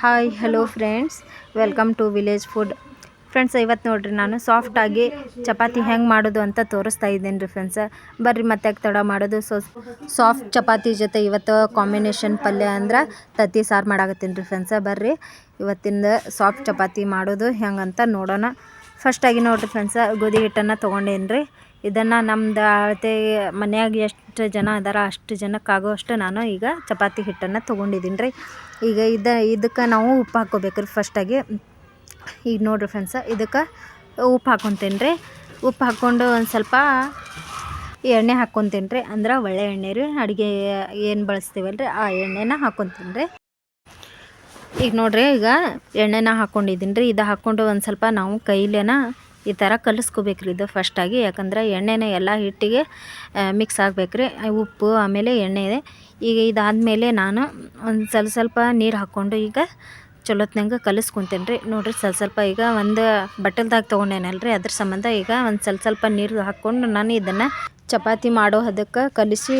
Hi hello friends welcome to village food friends ಇವತ್ತು ನೋಡ್ರಿ ನಾನು ಸಾಫ್ಟಾಗಿ ಚಪಾತಿ ಹೆಂಗೆ ಮಾಡೋದು ಅಂತ ತೋರಿಸ್ತಾ ಇದ್ದೀನಿ ರೀ ಫ್ರೆಂಡ್ಸ್ ಬರ್ರಿ ಮತ್ತೆ ತಡ ಮಾಡೋದು. ಸೊ ಸಾಫ್ಟ್ ಚಪಾತಿ ಜೊತೆ ಇವತ್ತು ಕಾಂಬಿನೇಷನ್ ಪಲ್ಯ ಅಂದ್ರೆ ತತ್ತಿ ಸಾರು ಮಾಡಾಕತ್ತೀನಿ ರೀ ಫ್ರೆಂಡ್ಸ ಬರ್ರಿ, ಇವತ್ತಿಂದ ಸಾಫ್ಟ್ ಚಪಾತಿ ಮಾಡೋದು ಹೆಂಗಂತ ನೋಡೋಣ. ಫಸ್ಟಾಗಿ ನೋಡಿರಿ ಫ್ರೆಂಡ್ಸ ಗೋಧಿ ಹಿಟ್ಟನ್ನು ತೊಗೊಂಡೇನಿ ರೀ ಇದನ್ನು ನಮ್ದು ಅಳತೆ ಮನೆಯಾಗ ಎಷ್ಟು ಜನ ಅದಾರ, ಅಷ್ಟು ಜನಕ್ಕಾಗುವಷ್ಟು ನಾನು ಈಗ ಚಪಾತಿ ಹಿಟ್ಟನ್ನು ತೊಗೊಂಡಿದ್ದೀನಿ ರೀ ಈಗ ಇದು, ಇದಕ್ಕೆ ನಾವು ಉಪ್ಪು ಹಾಕ್ಕೋಬೇಕು ರೀ ಫಸ್ಟಾಗಿ ಈಗ ನೋಡಿರಿ ಫ್ರೆಂಡ್ಸ ಇದಕ್ಕೆ ಉಪ್ಪು ಹಾಕ್ಕೊತೀನಿ ರೀ ಉಪ್ಪು ಹಾಕ್ಕೊಂಡು ಒಂದು ಸ್ವಲ್ಪ ಎಣ್ಣೆ ಹಾಕ್ಕೊತೀನಿ ರೀ ಅಂದ್ರೆ ಒಳ್ಳೆ ಎಣ್ಣೆ ರೀ, ಅಡುಗೆ ಏನು ಬಳಸ್ತೀವಲ್ಲ ರೀ ಆ ಎಣ್ಣೆನ ಹಾಕ್ಕೊತೀನಿ ರೀ ಈಗ ನೋಡ್ರಿ, ಈಗ ಎಣ್ಣೆನ ಹಾಕ್ಕೊಂಡಿದ್ದೀನಿ ರೀ ಇದು ಹಾಕ್ಕೊಂಡು ಒಂದು ಸ್ವಲ್ಪ ನಾವು ಕೈಲೇನ ಈ ಥರ ಕಲಿಸ್ಕೋಬೇಕು ರೀ ಇದು ಫಸ್ಟಾಗಿ ಯಾಕಂದ್ರೆ ಎಣ್ಣೆನ ಎಲ್ಲ ಹಿಟ್ಟಿಗೆ ಮಿಕ್ಸ್ ಆಗಬೇಕು ರೀ ಉಪ್ಪು, ಆಮೇಲೆ ಎಣ್ಣೆ ಇದೆ. ಈಗ ಇದಾದಮೇಲೆ ನಾನು ಒಂದು ಸ್ವಲ್ಪ ಸ್ವಲ್ಪ ನೀರು ಹಾಕ್ಕೊಂಡು ಈಗ ಚಲೋತ್ನಂಗೆ ಕಲಿಸ್ಕೊತೀನಿ ರೀ ನೋಡಿರಿ, ಸ್ವಲ್ಪ ಸ್ವಲ್ಪ ಈಗ ಒಂದು ಬಟ್ಟಲ್ದಾಗ ತೊಗೊಂಡೇನಲ್ಲ ರೀ ಅದ್ರ ಸಂಬಂಧ ಈಗ ಒಂದು ಸ್ವಲ್ಪ ಸ್ವಲ್ಪ ನೀರು ಹಾಕ್ಕೊಂಡು ನಾನು ಇದನ್ನು ಚಪಾತಿ ಮಾಡೋ ಅದಕ್ಕೆ ಕಲಿಸಿ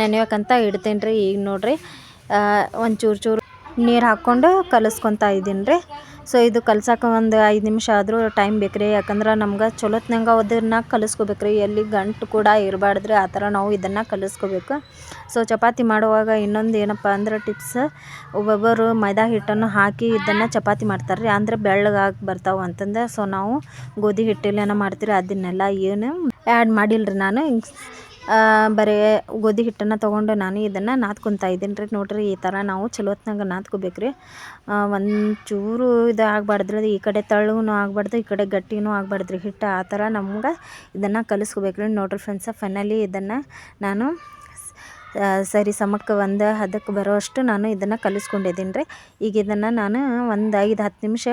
ನೆನೆಯೋಕ್ಕಂತ ಇಡ್ತೇನೆ ರೀ ಈಗ ನೋಡಿರಿ ಒಂದು ಚೂರು ಚೂರು ನೀರು ಹಾಕ್ಕೊಂಡು ಕಲಿಸ್ಕೊತಾ ಇದ್ದೀನಿ ರೀ. ಸೊ ಇದು ಕಲ್ಸಕ್ಕೆ ಒಂದು ಐದು ನಿಮಿಷ ಆದರೂ ಟೈಮ್ ಬೇಕು ರೀ ಯಾಕಂದ್ರೆ ನಮ್ಗೆ ಚಲೋತ್ನಂಗೆ ಅದನ್ನು ಕಲಿಸ್ಕೋಬೇಕು ರೀ ಎಲ್ಲಿ ಗಂಟು ಕೂಡ ಇರಬಾರ್ದ್ರಿ, ಆ ಥರ ನಾವು ಇದನ್ನು ಕಲಿಸ್ಕೋಬೇಕು. ಸೊ ಚಪಾತಿ ಮಾಡುವಾಗ ಇನ್ನೊಂದು ಏನಪ್ಪ ಅಂದ್ರೆ ಟಿಪ್ಸ್ ಒಬ್ಬೊಬ್ಬರು ಮೈದಾ ಹಿಟ್ಟನ್ನು ಹಾಕಿ ಇದನ್ನು ಚಪಾತಿ ಮಾಡ್ತಾರೆ ರೀ ಅಂದರೆ ಬೆಳ್ಳಗಾಗಿ ಬರ್ತಾವೆ ಅಂತಂದು. ಸೊ ನಾವು ಗೋಧಿ ಹಿಟ್ಟಲ್ಲೇನೋ ಮಾಡ್ತೀರಿ, ಅದನ್ನೆಲ್ಲ ಏನು ಆ್ಯಡ್ ಮಾಡಿಲ್ಲ ರೀ ನಾನು. ಬರೀ ಗೋಧಿ ಹಿಟ್ಟನ್ನು ತೊಗೊಂಡು ನಾನು ಇದನ್ನು ನಾದ್ಕೊತಾ ಇದ್ದೀನಿ ರೀ. ನೋಡಿರಿ, ಈ ಥರ ನಾವು ಚಲೋತ್ನಾಗ ನಾದ್ಕೋಬೇಕು ರೀ ಒಂದು ಚೂರು ಇದು ಆಗ್ಬಾರ್ದು ಈ ಕಡೆ ತಳ್ಳಗೂ ಆಗ್ಬಾರ್ದು, ಈ ಕಡೆ ಗಟ್ಟಿನೂ ಆಗ್ಬಾರ್ದು ರೀ ಹಿಟ್ಟು ಆ ಥರ ನಮ್ಗೆ ಇದನ್ನು ಕಲಿಸ್ಕೋಬೇಕು ರೀ ನೋಡಿರಿ ಫ್ರೆಂಡ್ಸ ಫೈನಲಿ ಇದನ್ನು ನಾನು ಸರಿ ಸಮಕ್ಕೆ ಒಂದು ಹದಕ್ಕೆ ಬರೋಷ್ಟು ನಾನು ಇದನ್ನು ಕಲಿಸ್ಕೊಂಡಿದ್ದೀನಿ ರೀ. ಈಗ ಇದನ್ನು ನಾನು ಒಂದು ಐದು ಹತ್ತು ನಿಮಿಷ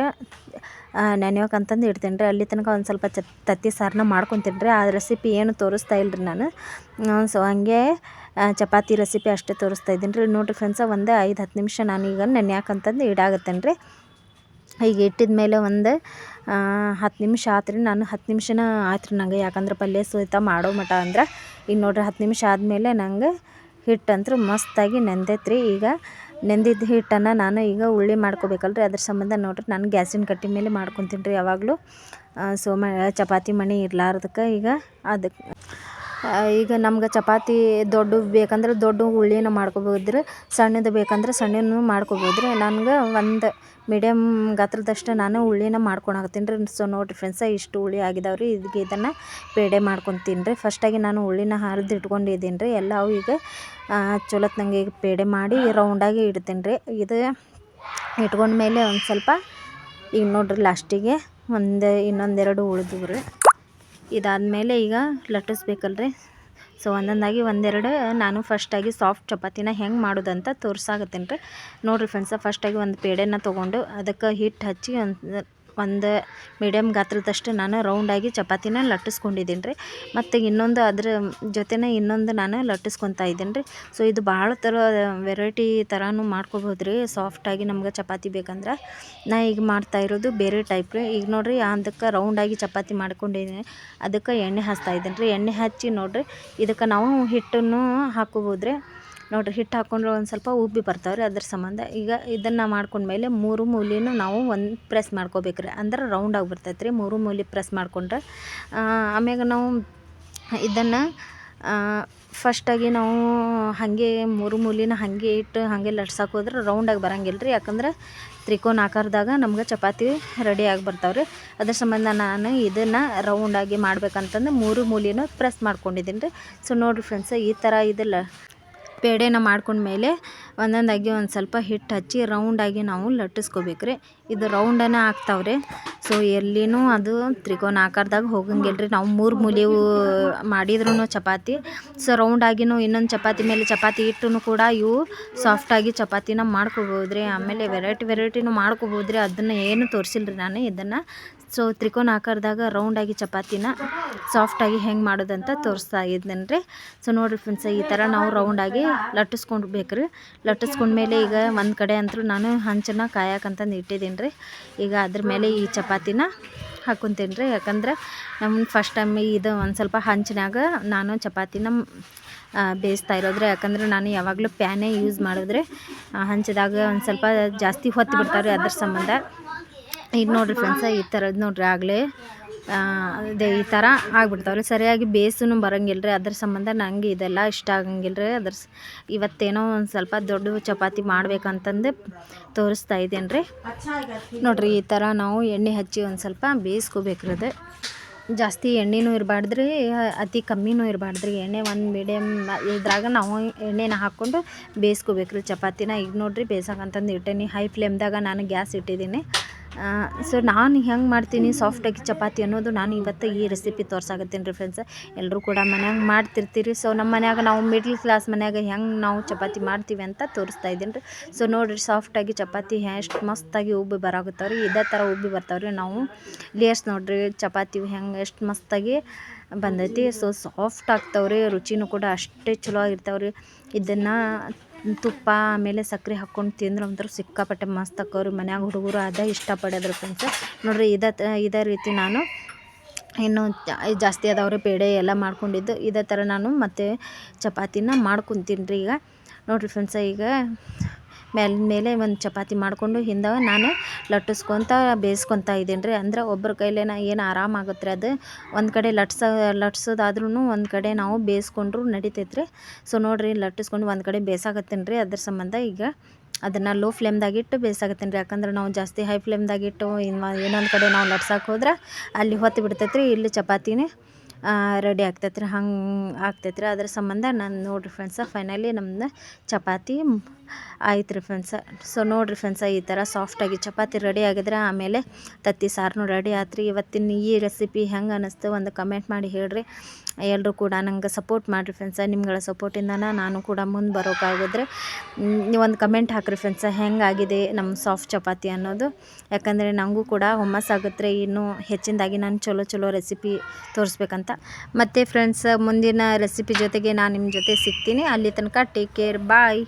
ನೆನೆಯೋಕಂತಂದು ಇಡ್ತೀನಿ ರೀ ಅಲ್ಲಿ ತನಕ ಒಂದು ಸ್ವಲ್ಪ ಚ ತತ್ತಿ ಸಾರನ್ನ ಮಾಡ್ಕೊತೀನಿ ರೀ ಆ ರೆಸಿಪಿ ಏನು ತೋರಿಸ್ತಾ ಇಲ್ಲ ರೀ ನಾನು ಸೊ ಹಂಗೆ ಚಪಾತಿ ರೆಸಿಪಿ ಅಷ್ಟೇ ತೋರಿಸ್ತಾ ಇದ್ದೀನಿ ರೀ ನೋಡಿರಿ ಫ್ರೆಂಡ್ಸ ಒಂದು ಐದು, ಹತ್ತು ನಿಮಿಷ ನಾನೀಗ ನೆನೆಯಾಕಂತಂದು ಇಡಾಗತ್ತೇನೆ ರೀ ಈಗ ಇಟ್ಟಿದ ಮೇಲೆ ಒಂದು ಹತ್ತು ನಿಮಿಷ ಆತು ರೀ ನಾನು ಹತ್ತು ನಿಮಿಷನ ಆಯ್ತು ರೀ ನಂಗೆ. ಯಾಕಂದ್ರೆ ಪಲ್ಯ ಸಹಿತ ಮಾಡೋ ಮಟ ಅಂದ್ರೆ. ಈಗ ನೋಡ್ರಿ ಹತ್ತು ನಿಮಿಷ ಆದಮೇಲೆ ನಂಗೆ ಹಿಟ್ಟಂತೂ ಮಸ್ತಾಗಿ ನೆಂದೈತ್ರಿ. ಈಗ ನೆಂದಿದ್ದ ಹಿಟ್ಟನ್ನು ನಾನು ಈಗ ಉಳ್ಳಿ ಮಾಡ್ಕೋಬೇಕಲ್ರಿ. ಅದ್ರ ಸಂಬಂಧ ನೋಡ್ರಿ, ನಾನು ಗ್ಯಾಸಿನ ಕಟ್ಟಿ ಮೇಲೆ ಮಾಡ್ಕೊತೀನಿ ರೀ ಯಾವಾಗಲೂ. ಸೊ ಮ ಚಪಾತಿ ಮಣಿ ಇರ್ಲಾರ್ದಕ್ಕೆ ಈಗ ಅದಕ್ಕೆ ಈಗ ನಮ್ಗೆ ಚಪಾತಿ ದೊಡ್ಡ ಬೇಕಂದ್ರೆ ದೊಡ್ಡ ಉಳ್ಳಿನ ಮಾಡ್ಕೊಬೋದ್ರಿ, ಸಣ್ಣದು ಬೇಕಂದ್ರೆ ಸಣ್ಣನೂ ಮಾಡ್ಕೊಬೋದು ರೀ ನನಗೆ ಒಂದು ಮೀಡಿಯಮ್ ಗಾತ್ರದಷ್ಟು ನಾನು ಉಳ್ಳಿನ ಮಾಡ್ಕೊಳಕತ್ತೀನಿ ರೀ. ಸೊ ನೋಡಿ ಫ್ರೆಂಡ್ಸ ಇಷ್ಟು ಹುಳಿ ಆಗಿದಾವೆ ರೀ ಇದಕ್ಕೆ ಇದನ್ನು ಪೇಡೆ ಮಾಡ್ಕೊತೀನಿ ರೀ. ಫಸ್ಟಾಗಿ ನಾನು ಉಳ್ಳಿನ ಹರಿದು ಇಟ್ಕೊಂಡಿದ್ದೀನಿ ರೀ. ಎಲ್ಲ ಅವು ಈಗ ಚಲೋತ್ನಂಗೆ ಈಗ ಪೇಡೆ ಮಾಡಿ ರೌಂಡಾಗಿ ಇಡ್ತೀನಿ ರೀ. ಇದು ಇಟ್ಕೊಂಡ್ಮೇಲೆ ಒಂದು ಸ್ವಲ್ಪ, ಈಗ ನೋಡಿರಿ ಲಾಸ್ಟಿಗೆ ಒಂದು ಇನ್ನೊಂದೆರಡು ಉಳಿದ್ವು ರೀ. ಇದಾದಮೇಲೆ ಈಗ ಲಟ್ಟಿಸ್ಬೇಕಲ್ರಿ ಸೊ ಒಂದೊಂದಾಗಿ ಒಂದೆರಡು. ನಾನು ಫಸ್ಟಾಗಿ ಸಾಫ್ಟ್ ಚಪಾತಿನ ಹೆಂಗೆ ಮಾಡೋದಂತ ತೋರ್ಸಾಕತ್ತೀನಿ ರೀ ನೋಡಿರಿ ಫ್ರೆಂಡ್ಸ ಫಸ್ಟಾಗಿ ಒಂದು ಪೇಡೆನ ತೊಗೊಂಡು ಅದಕ್ಕೆ ಹಿಟ್ಟು ಹಚ್ಚಿ ಒಂದು ಒಂದು ಮೀಡಿಯಮ್ ಗಾತ್ರದಷ್ಟು ನಾನು ರೌಂಡಾಗಿ ಚಪಾತಿನ ಲಟ್ಟಿಸ್ಕೊಂಡಿದ್ದೀನಿ ರೀ. ಮತ್ತು ಇನ್ನೊಂದು ಅದ್ರ ಜೊತೆನೇ ಇನ್ನೊಂದು ನಾನು ಲಟ್ಟಿಸ್ಕೊತಾ ಇದ್ದೀನಿ ರೀ. ಸೊ ಇದು ಭಾಳ ಥರ ವೆರೈಟಿ ಥರನೂ ಮಾಡ್ಕೊಬೋದು ರೀ. ಸಾಫ್ಟಾಗಿ ನಮ್ಗೆ ಚಪಾತಿ ಬೇಕಂದ್ರೆ. ನಾ ಈಗ ಮಾಡ್ತಾ ಇರೋದು ಬೇರೆ ಟೈಪ್ ರೀ. ಈಗ ನೋಡಿರಿ ಅದಕ್ಕೆ ರೌಂಡಾಗಿ ಚಪಾತಿ ಮಾಡ್ಕೊಂಡಿದ್ದೀನಿ. ಅದಕ್ಕೆ ಎಣ್ಣೆ ಹಚ್ತಾ ಇದ್ದೀನಿ ರೀ. ಎಣ್ಣೆ ಹಚ್ಚಿ ನೋಡಿರಿ, ಇದಕ್ಕೆ ನಾವು ಹಿಟ್ಟನ್ನು ಹಾಕೋಬೋದು ರೀ ನೋಡಿರಿ, ಹಿಟ್ಟು ಹಾಕ್ಕೊಂಡ್ರೆ ಒಂದು ಸ್ವಲ್ಪ ಉಬ್ಬಿ ಬರ್ತಾವೆ ರೀ ಅದ್ರ ಸಂಬಂಧ. ಈಗ ಇದನ್ನು ಮಾಡ್ಕೊಂಡ್ಮೇಲೆ ಮೂರು ಮೂಲಿನೂ ನಾವು ಒಂದು ಪ್ರೆಸ್ ಮಾಡ್ಕೋಬೇಕು ರೀ ಅಂದ್ರೆ ರೌಂಡಾಗಿ ಬರ್ತೈತೆ ರೀ ಮೂರು ಮೂಲಿ ಪ್ರೆಸ್ ಮಾಡ್ಕೊಂಡ್ರೆ ಆಮ್ಯಾಗ ನಾವು ಇದನ್ನು ಫಸ್ಟಾಗಿ ನಾವು ಹಾಗೆ ಮೂರು ಮೂಲಿನ ಹಾಗೆ ಇಟ್ಟು ಹಾಗೆ ಲಟ್ಸಕ್ಕೆ ಹೋದ್ರೆ ರೌಂಡಾಗಿ ಬರಂಗಿಲ್ಲ ರೀ ಯಾಕಂದ್ರೆ ತ್ರಿಕೋನ ಆಕಾರದಾಗ ನಮ್ಗೆ ಚಪಾತಿ ರೆಡಿ ಆಗಿ ಬರ್ತಾವೆ ರೀ ಅದ್ರ ಸಂಬಂಧ ನಾನು ಇದನ್ನು ರೌಂಡಾಗಿ ಮಾಡ್ಬೇಕಂತಂದು ಮೂರು ಮೂಲಿನ ಪ್ರೆಸ್ ಮಾಡ್ಕೊಂಡಿದ್ದೀನಿ ರೀ ಸೊ ನೋಡಿರಿ ಫ್ರೆಂಡ್ಸ್ ಈ ಥರ ಇದೆಲ್ಲ ಪೇಡೆನ ಮಾಡ್ಕೊಂಡ್ಮೇಲೆ ಒಂದೊಂದಾಗಿ ಒಂದು ಸ್ವಲ್ಪ ಹಿಟ್ಟು ಹಚ್ಚಿ ರೌಂಡಾಗಿ ನಾವು ಲಟ್ಟಿಸ್ಕೋಬೇಕು ರೀ. ಇದು ರೌಂಡನೇ ಆಗ್ತಾವೆ ರೀ. ಸೊ ಎಲ್ಲಿನೂ ಅದು ತ್ರಿಕೋನ ಆಕಾರದಾಗ ಹೋಗಂಗಿಲ್ಲ ರೀ. ನಾವು ಮೂರು ಮೂಲೆವು ಮಾಡಿದ್ರೂ ಚಪಾತಿ. ಸೊ ರೌಂಡಾಗಿನೂ ಇನ್ನೊಂದು ಚಪಾತಿ ಮೇಲೆ ಚಪಾತಿ ಇಟ್ಟು ಕೂಡ ಇವು ಸಾಫ್ಟಾಗಿ ಚಪಾತಿನ ಮಾಡ್ಕೋಬೋದು ರೀ ಆಮೇಲೆ ವೆರೈಟಿ ವೆರೈಟಿನೂ ಮಾಡ್ಕೋಬೋದು ರೀ ಅದನ್ನು ಏನು ತೋರಿಸಿಲ್ಲ ರೀ ನಾನು ಇದನ್ನು. ಸೊ ತ್ರಿಕೋನ ಆಕಾರದಾಗ ರೌಂಡಾಗಿ ಚಪಾತಿನ ಸಾಫ್ಟಾಗಿ ಹೆಂಗೆ ಮಾಡೋದಂತ ತೋರಿಸ್ತಾ ಇದ್ದೇನೆ ರೀ ಸೊ ನೋಡಿರಿ ಫ್ರೆಂಡ್ಸ್ ಈ ಥರ ನಾವು ರೌಂಡಾಗಿ ಲಟ್ಟಿಸ್ಕೊಂಡು ಬೇಕ್ರಿ. ಲಟ್ಟಿಸ್ಕೊಂಡ್ಮೇಲೆ ಈಗ ಒಂದು ಕಡೆ ಅಂತೂ ನಾನು ಹಂಚನ್ನ ಕಾಯಕಂತಂದು ಇಟ್ಟಿದ್ದೀನಿ ರೀ ಈಗ ಅದ್ರ ಮೇಲೆ ಈ ಚಪಾತಿನ ಹಾಕೊತೀನಿ ರೀ ಯಾಕಂದ್ರೆ ನಮ್ಮ ಫಸ್ಟ್ ಟೈಮ್ ಇದು ಒಂದು ಸ್ವಲ್ಪ ಹಂಚಿನಾಗ ನಾನು ಚಪಾತಿನ ಬೇಯಿಸ್ತಾ ಇರೋದ್ರೆ. ಯಾಕಂದ್ರೆ ನಾನು ಯಾವಾಗಲೂ ಪ್ಯಾನೇ ಯೂಸ್ ಮಾಡಿದ್ರೆ ಹಂಚದಾಗ ಹಂಚಿದಾಗ ಒಂದು ಸ್ವಲ್ಪ ಜಾಸ್ತಿ ಹೊತ್ತು ಬಿಡ್ತಾರೆ ಅದ್ರ ಸಂಬಂಧ. ಈಗ ನೋಡ್ರಿ ಫ್ರೆಂಡ್ಸ ಈ ಥರದ್ದು ನೋಡ್ರಿ ಆಗಲೇ ಅದೇ ಈ ಥರ ಆಗ್ಬಿಡ್ತಾವ್ರಿ. ಸರಿಯಾಗಿ ಬೇಸೂ ಬರಂಗಿಲ್ಲ ರೀ ಅದ್ರ ಸಂಬಂಧ ನಂಗೆ ಇದೆಲ್ಲ ಇಷ್ಟ ಆಗಂಗಿಲ್ಲ ರೀ ಅದ್ರ ಇವತ್ತೇನೋ ಒಂದು ಸ್ವಲ್ಪ ದೊಡ್ಡ ಚಪಾತಿ ಮಾಡ್ಬೇಕಂತಂದು ತೋರಿಸ್ತಾ ಇದ್ದೇನೆ ರೀ ನೋಡ್ರಿ ಈ ಥರ ನಾವು ಎಣ್ಣೆ ಹಚ್ಚಿ ಒಂದು ಸ್ವಲ್ಪ ಬೇಯಿಸ್ಕೋಬೇಕ್ರಿ ಅದು. ಜಾಸ್ತಿ ಎಣ್ಣೆನೂ ಇರಬಾರ್ದ್ರಿ, ಅತಿ ಕಮ್ಮಿನೂ ಇರಬಾರ್ದ್ರಿ. ಎಣ್ಣೆ ಒಂದು ಮೀಡಿಯಮ್ ಇದ್ರಾಗ ನಾವು ಎಣ್ಣೆನ ಹಾಕ್ಕೊಂಡು ಬೇಯಿಸ್ಕೋಬೇಕ್ರಿ ಚಪಾತಿನ. ಈಗ ನೋಡ್ರಿ ಬೇಯಿಸೋಕಂತಂದು ಇಟ್ಟೇನಿ. ಹೈ ಫ್ಲೇಮ್ದಾಗ ನಾನು ಗ್ಯಾಸ್ ಇಟ್ಟಿದ್ದೀನಿ. ಸೊ ನಾನು ಹೆಂಗೆ ಮಾಡ್ತೀನಿ ಸಾಫ್ಟಾಗಿ ಚಪಾತಿ ಅನ್ನೋದು ನಾನು ಇವತ್ತು ಈ ರೆಸಿಪಿ ತೋರ್ಸಾಕತ್ತೀನಿ ರೀ ಫ್ರೆಂಡ್ಸ್ ಎಲ್ಲರೂ ಕೂಡ ಮನ್ಯಾಗ ಮಾಡ್ತಿರ್ತೀರಿ. ಸೊ ನಮ್ಮ ಮನ್ಯಾಗ ನಾವು ಮಿಡ್ಲ್ ಕ್ಲಾಸ್ ಮನ್ಯಾಗ ಹೆಂಗೆ ನಾವು ಚಪಾತಿ ಮಾಡ್ತೀವಿ ಅಂತ ತೋರಿಸ್ತಾ ಇದ್ದೀನಿ ರೀ. ಸೊ ನೋಡಿರಿ ಸಾಫ್ಟಾಗಿ ಚಪಾತಿ ಎಷ್ಟು ಮಸ್ತಾಗಿ ಉಬ್ಬಿ ಬರಾಕತ್ತಾವ ರೀ ಇದೇ ಥರ ಉಬ್ಬಿ ಬರ್ತಾವೆ ರೀ ನಾವು. ಲೇಯರ್ಸ್ ನೋಡಿರಿ ಚಪಾತಿ ಹೆಂಗೆ ಎಷ್ಟು ಮಸ್ತಾಗಿ ಬಂದೈತಿ. So soft ಆಗ್ತಾವ್ರಿ. ರುಚಿನೂ ಕೂಡ ಅಷ್ಟೇ ಚಲೋ ಆಗಿರ್ತಾವ್ರಿ. ಇದನ್ನು ತುಪ್ಪ, ಆಮೇಲೆ ಸಕ್ಕರೆ ಹಾಕ್ಕೊಂಡು ತಿಂದ್ರೆ ಒಂಥರ ಸಿಕ್ಕಾಪಟ್ಟೆ ಮಸ್ತ್ ಆಕ್ಕವ್ರಿ ಮನ್ಯಾಗ ಹುಡುಗರು ಅದೇ ಇಷ್ಟಪಡೋದ್ರ ಫ್ರೆಂಡ್ಸ್ ನೋಡ್ರಿ, ಇದೇ ಇದೇ ರೀತಿ ನಾನು ಇನ್ನು ಜಾಸ್ತಿ ಅದಾವ್ರಿ ಪೇಡೆ ಎಲ್ಲ ಮಾಡ್ಕೊಂಡಿದ್ದು. ಇದೇ ಥರ ನಾನು ಮತ್ತೆ ಚಪಾತಿನ ಮಾಡ್ಕೊತೀನಿ ರೀ ಈಗ. ನೋಡಿರಿ ಫ್ರೆಂಡ್ಸ ಈಗ ಮೇಲ್ ಮೇಲೆ ಒಂದು ಚಪಾತಿ ಮಾಡಿಕೊಂಡು ಹಿಂದೆ ನಾನು ಲಟ್ಟಿಸ್ಕೊತ ಬೇಯಿಸ್ಕೊತಾ ಇದ್ದೀನಿ ರೀ. ಅಂದ್ರೆ ಒಬ್ಬರ ಕೈಲೇನ ಏನು ಆರಾಮಾಗುತ್ತೆ ರೀ ಅದು? ಒಂದು ಕಡೆ ಲಟ್ಸ ಲಟ್ಸೋದಾದ್ರೂ ಒಂದು ಕಡೆ ನಾವು ಬೇಯಿಸ್ಕೊಂಡ್ರು ನಡಿತೈತೆ ರೀ. ಸೊ ನೋಡಿರಿ ಲಟ್ಟಿಸ್ಕೊಂಡು ಒಂದು ಕಡೆ ಬೇಯಿಸಾಕತ್ತೀನಿ ರೀ ಅದ್ರ ಸಂಬಂಧ ಈಗ ಅದನ್ನು ಲೋ ಫ್ಲೇಮ್ದಾಗಿಟ್ಟು ಬೇಯಿಸಾಕತ್ತೀನಿ ರೀ. ಯಾಕಂದ್ರೆ ನಾವು ಜಾಸ್ತಿ ಹೈ ಫ್ಲೇಮ್ದಾಗಿಟ್ಟು ಇನ್ನು ಇನ್ನೊಂದು ಕಡೆ ನಾವು ಲಟ್ಸಕ್ಕೆ ಹೋದ್ರೆ ಅಲ್ಲಿ ಹೊತ್ತು ಬಿಡ್ತೈತೆ ರೀ ಇಲ್ಲಿ ಚಪಾತಿನೇ. ರೆಡಿ ಆಗ್ತೈತೆ ರೀ ಹಂಗೆ ಆಗ್ತೈತೆ ರೀ ಅದ್ರ ಸಂಬಂಧ ನಾನು ನೋಡಿರಿ ಫ್ರೆಂಡ್ಸ ಫೈನಲಿ ನಮ್ಮದು ಚಪಾತಿ ಆಯ್ತು ರೀ ಫ್ರೆಂಡ್ಸ ಸೊ ನೋಡಿರಿ ಫ್ರೆಂಡ್ಸ ಈ ಥರ ಸಾಫ್ಟಾಗಿ ಚಪಾತಿ ರೆಡಿ ಆಗಿದ್ರೆ ಆಮೇಲೆ ತತ್ತಿ ಸಾರನು ರೆಡಿ ಆತ್ರಿ. ಇವತ್ತಿನ ಈ ರೆಸಿಪಿ ಹೆಂಗೆ ಅನ್ನಿಸ್ತು ಒಂದು ಕಮೆಂಟ್ ಮಾಡಿ ಹೇಳ್ರಿ. ಎಲ್ಲರೂ ಕೂಡ ನಂಗೆ ಸಪೋರ್ಟ್ ಮಾಡಿರಿ ಫ್ರೆಂಡ್ಸ ನಿಮ್ಗಳ ಸಪೋರ್ಟಿಂದನ ನಾನು ಕೂಡ ಮುಂದೆ ಬರೋಕ್ಕಾಗಿದ್ರೆ ಒಂದು ಕಮೆಂಟ್ ಹಾಕಿರಿ ಫ್ರೆಂಡ್ಸ ಹೆಂಗಾಗಿದೆ ನಮ್ಮ ಸಾಫ್ಟ್ ಚಪಾತಿ ಅನ್ನೋದು. ಯಾಕಂದರೆ ನನಗೂ ಕೂಡ ಹುಮ್ಮಸ್ಸಾಗುತ್ತೆ ಇನ್ನೂ ಹೆಚ್ಚಿನದಾಗಿ ನಾನು ಚಲೋ ಚಲೋ ರೆಸಿಪಿ ತೋರಿಸ್ಬೇಕಂತ. ಮತ್ತು ಫ್ರೆಂಡ್ಸ್ ಮುಂದಿನ ರೆಸಿಪಿ ಜೊತೆಗೆ ನಾನು ನಿಮ್ಮ ಜೊತೆ ಸಿಗ್ತೀನಿ. ಅಲ್ಲಿ ತನಕ ಟೇಕ್ ಕೇರ್ ಬಾಯ್